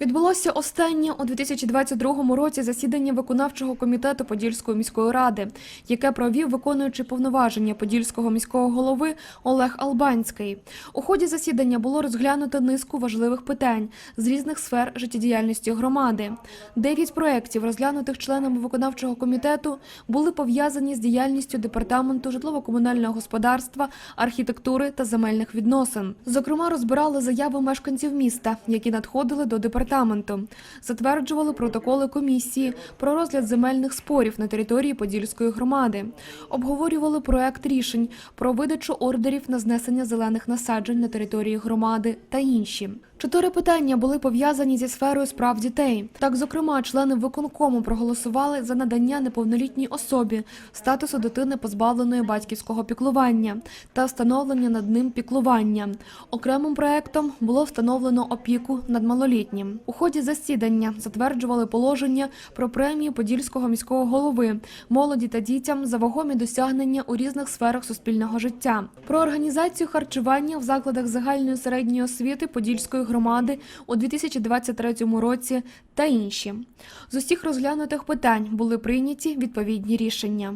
Відбулося останнє у 2022 році засідання виконавчого комітету Подільської міської ради, яке провів виконуючий повноваження Подільського міського голови Олег Албанський. У ході засідання було розглянуто низку важливих питань з різних сфер життєдіяльності громади. Дев'ять проєктів, розглянутих членами виконавчого комітету, були пов'язані з діяльністю департаменту житлово-комунального господарства, архітектури та земельних відносин. Зокрема, розбирали заяви мешканців міста, які надходили до департаменту, затверджували протоколи комісії про розгляд земельних спорів на території Подільської громади, обговорювали проект рішень про видачу ордерів на знесення зелених насаджень на території громади та інші. Чотири питання були пов'язані зі сферою справ дітей. Так, зокрема, члени виконкому проголосували за надання неповнолітній особі статусу дитини, позбавленої батьківського піклування та встановлення над ним піклування. Окремим проектом було встановлено опіку над малолітнім. У ході засідання затверджували положення про премію Подільського міського голови молоді та дітям за вагомі досягнення у різних сферах суспільного життя, про організацію харчування в закладах загальної середньої освіти Подільської громади у 2023 році та інші. З усіх розглянутих питань були прийняті відповідні рішення.